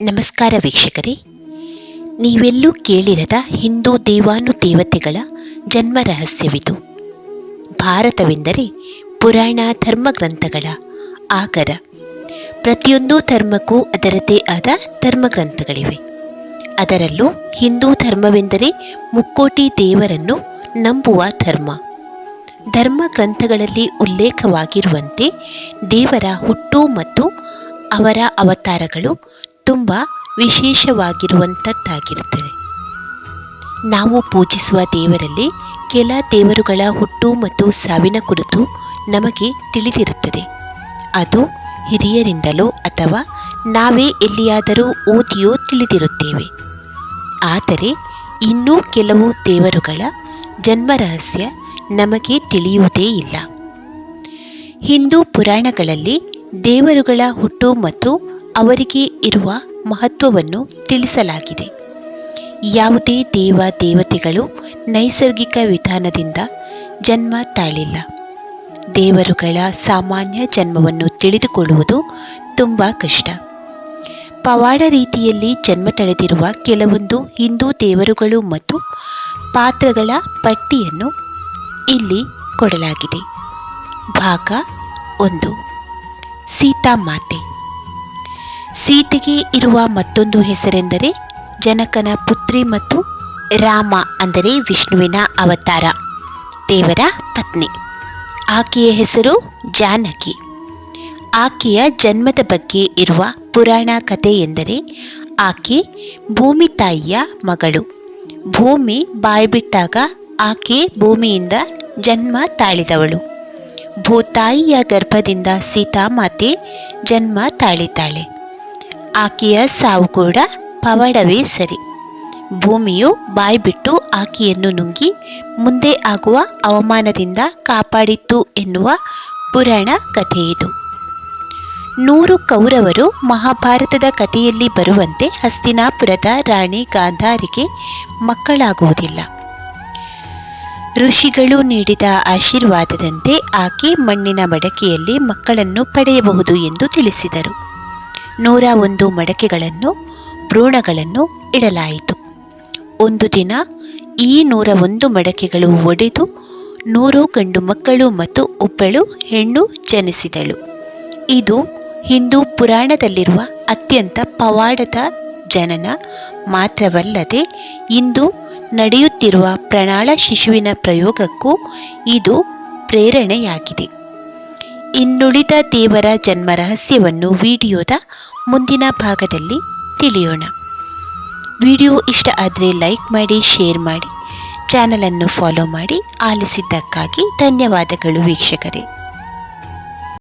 ನಮಸ್ಕಾರ ವೀಕ್ಷಕರೇ. ನೀವೆಲ್ಲೂ ಕೇಳಿರದ ಹಿಂದೂ ದೇವಾನು ದೇವತೆಗಳ ಜನ್ಮ ರಹಸ್ಯವಿದು. ಭಾರತವೆಂದರೆ ಪುರಾಣ ಧರ್ಮಗ್ರಂಥಗಳ ಆಗರ ಪ್ರತಿಯೊಂದು ಧರ್ಮಕ್ಕೂ ಅದರದೇ ಆದ ಧರ್ಮಗ್ರಂಥಗಳಿವೆ. ಅದರಲ್ಲೂ ಹಿಂದೂ ಧರ್ಮವೆಂದರೆ ಮುಕ್ಕೋಟಿ ದೇವರನ್ನು ನಂಬುವ ಧರ್ಮ. ಧರ್ಮ ಗ್ರಂಥಗಳಲ್ಲಿ ಉಲ್ಲೇಖವಾಗಿರುವಂತೆ ದೇವರ ಹುಟ್ಟು ಮತ್ತು ಅವರ ಅವತಾರಗಳು ತುಂಬ ವಿಶೇಷವಾಗಿರುವಂಥದ್ದಾಗಿರುತ್ತದೆ. ನಾವು ಪೂಜಿಸುವ ದೇವರಲ್ಲಿ ಕೆಲ ದೇವರುಗಳ ಹುಟ್ಟು ಮತ್ತು ಸಾವಿನ ಕುರಿತು ನಮಗೆ ತಿಳಿದಿರುತ್ತದೆ. ಅದು ಹಿರಿಯರಿಂದಲೋ ಅಥವಾ ನಾವೇ ಎಲ್ಲಿಯಾದರೂ ಓದಿಯೋ ತಿಳಿದಿರುತ್ತೇವೆ. ಆದರೆ ಇನ್ನೂ ಕೆಲವು ದೇವರುಗಳ ಜನ್ಮ ರಹಸ್ಯ ನಮಗೆ ತಿಳಿಯುವುದೇ ಇಲ್ಲ. ಹಿಂದೂ ಪುರಾಣಗಳಲ್ಲಿ ದೇವರುಗಳ ಹುಟ್ಟು ಮತ್ತು ಅವರಿಗೆ ಇರುವ ಮಹತ್ವವನ್ನು ತಿಳಿಸಲಾಗಿದೆ. ಯಾವುದೇ ದೇವ ದೇವತೆಗಳು ನೈಸರ್ಗಿಕ ವಿಧಾನದಿಂದ ಜನ್ಮ ತಾಳಿಲ್ಲ. ದೇವರುಗಳ ಸಾಮಾನ್ಯ ಜನ್ಮವನ್ನು ತಿಳಿದುಕೊಳ್ಳುವುದು ತುಂಬ ಕಷ್ಟ. ಪವಾಡ ರೀತಿಯಲ್ಲಿ ಜನ್ಮ ತಳೆದಿರುವ ಕೆಲವೊಂದು ಹಿಂದೂ ದೇವರುಗಳು ಮತ್ತು ಪಾತ್ರಗಳ ಪಟ್ಟಿಯನ್ನು ಇಲ್ಲಿ ಕೊಡಲಾಗಿದೆ. ಭಾಗ ಒಂದು. ಸೀತಾಮಾತೆ ಸೀತೆಗೆ ಇರುವ ಮತ್ತೊಂದು ಹೆಸರೆಂದರೆ ಜನಕನ ಪುತ್ರಿ ಮತ್ತು ರಾಮ ಅಂದರೆ ವಿಷ್ಣುವಿನ ಅವತಾರ, ದೇವರ ಪತ್ನಿ. ಆಕೆಯ ಹೆಸರು ಜಾನಕಿ. ಆಕೆಯ ಜನ್ಮದ ಬಗ್ಗೆ ಇರುವ ಪುರಾಣ ಕಥೆ ಎಂದರೆ ಆಕೆ ಭೂಮಿ ತಾಯಿಯ ಮಗಳು. ಭೂಮಿ ಬಾಯ್ಬಿಟ್ಟಾಗ ಆಕೆ ಭೂಮಿಯಿಂದ ಜನ್ಮ ತಾಳಿದವಳು. ಭೂತಾಯಿಯ ಗರ್ಭದಿಂದ ಸೀತಾಮಾತೆ ಜನ್ಮ ತಾಳಿದ್ದಾಳೆ. ಆಕೆಯ ಸಾವು ಕೂಡ ಪವಾಡವೇ ಸರಿ. ಭೂಮಿಯು ಬಾಯ್ಬಿಟ್ಟು ಆಕೆಯನ್ನು ನುಂಗಿ ಮುಂದೆ ಆಗುವ ಅವಮಾನದಿಂದ ಕಾಪಾಡಿತ್ತು ಎನ್ನುವ ಪುರಾಣ ಕಥೆಯಿದು ನೂರು ಕೌರವರು ಮಹಾಭಾರತದ ಕಥೆಯಲ್ಲಿ ಬರುವಂತೆ ಹಸ್ತಿನಾಪುರದ ರಾಣಿ ಗಾಂಧಾರಿಗೆ ಮಕ್ಕಳಾಗುವುದಿಲ್ಲ. ಋಷಿಗಳು ನೀಡಿದ ಆಶೀರ್ವಾದದಂತೆ ಆಕೆ ಮಣ್ಣಿನ ಮಡಕೆಯಲ್ಲಿ ಮಕ್ಕಳನ್ನು ಪಡೆಯಬಹುದು ಎಂದು ತಿಳಿಸಿದರು. ನೂರ ಒಂದು ಮಡಕೆಗಳನ್ನು, ಭ್ರೂಣಗಳನ್ನು ಇಡಲಾಯಿತು. ಒಂದು ದಿನ ಈ ನೂರ ಒಂದು ಮಡಕೆಗಳು ಒಡೆದು ನೂರು ಗಂಡು ಮಕ್ಕಳು ಮತ್ತು ಒಬ್ಬಳು ಹೆಣ್ಣು ಜನಿಸಿದಳು. ಇದು ಹಿಂದೂ ಪುರಾಣದಲ್ಲಿರುವ ಅತ್ಯಂತ ಪವಾಡದ ಜನನ ಮಾತ್ರವಲ್ಲದೆ ಇಂದು ನಡೆಯುತ್ತಿರುವ ಪ್ರಣಾಳ ಶಿಶುವಿನ ಪ್ರಯೋಗಕ್ಕೂ ಇದು ಪ್ರೇರಣೆಯಾಗಿದೆ. ಇನ್ನುಳಿದ ದೇವರ ಜನ್ಮ ರಹಸ್ಯವನ್ನು ವಿಡಿಯೋದ ಮುಂದಿನ ಭಾಗದಲ್ಲಿ ತಿಳಿಯೋಣ. ವಿಡಿಯೋ ಇಷ್ಟ ಆದರೆ ಲೈಕ್ ಮಾಡಿ, ಶೇರ್ ಮಾಡಿ. ಚಾನಲನ್ನು ಫಾಲೋ ಮಾಡಿ. ಆಲಿಸಿದ್ದಕ್ಕಾಗಿ ಧನ್ಯವಾದಗಳು ವೀಕ್ಷಕರೇ.